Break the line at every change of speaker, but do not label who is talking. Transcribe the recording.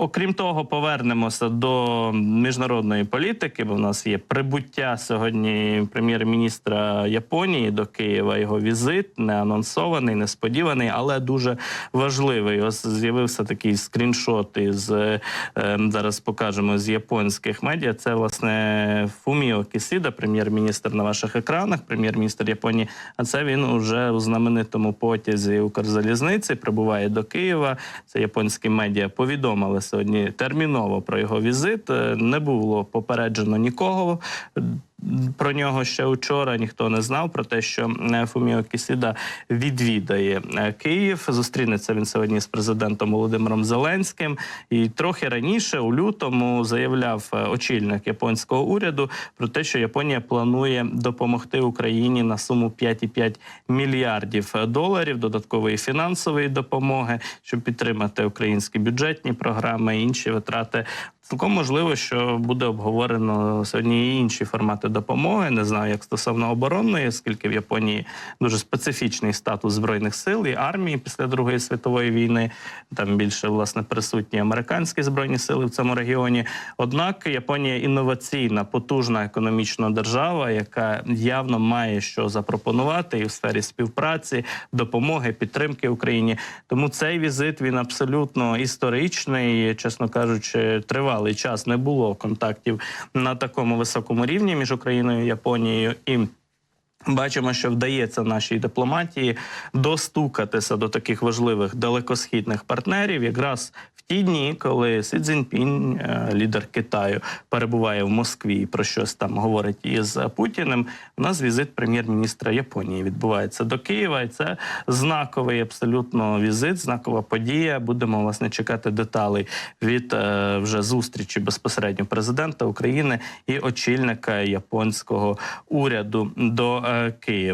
Окрім того, повернемося до міжнародної політики, бо в нас є прибуття сьогодні прем'єр-міністра Японії до Києва. Його візит не анонсований, несподіваний, але дуже важливий. Ось з'явився такий скріншот із е, зараз покажемо з японських медіа. Це власне Фуміо Кісіда, прем'єр-міністр на ваших екранах, прем'єр-міністр Японії. А це він уже у знаменитому потязі Укрзалізниці прибуває до Києва. Це японські медіа повідомили сьогодні терміново про його візит. Е, Не було попереджено нікого. Про нього ще вчора ніхто не знав про те, що е, Фуміо Кісіда відвідає е, Київ. Зустрінеться він сьогодні з президентом Володимиром Зеленським. І трохи раніше, у лютому, заявляв е, очільник японського уряду про те, що Японія планує допомогти Україні на суму 5,5 мільярдів доларів додаткової фінансової допомоги, щоб підтримати українські бюджетні програми і інші витрати. Цілком можливо, що буде обговорено сьогодні і інші формати допомоги. Не знаю, як стосовно оборонної, оскільки в Японії дуже специфічний статус збройних сил і армії після Другої світової війни. Там більше власне присутні американські збройні сили в цьому регіоні. Однак Японія інноваційна, потужна економічна держава, яка явно має що запропонувати і в сфері співпраці, допомоги, підтримки Україні. Тому цей візит він абсолютно історичний, чесно кажучи, тривалий час не було контактів на такому високому рівні між Україною і Японією і. Бачимо, що вдається нашій дипломатії достукатися до таких важливих далекосхідних партнерів, якраз ті дні, коли Сі Цзіньпінь, е, лідер Китаю, перебуває в Москві про щось там говорить із Путіним. У нас візит прем'єр-міністра Японії відбувається до Києва, і це знаковий абсолютно візит, знакова подія. Будемо власне чекати деталей від е, вже зустрічі безпосередньо президента України і очільника японського уряду до е, Києва.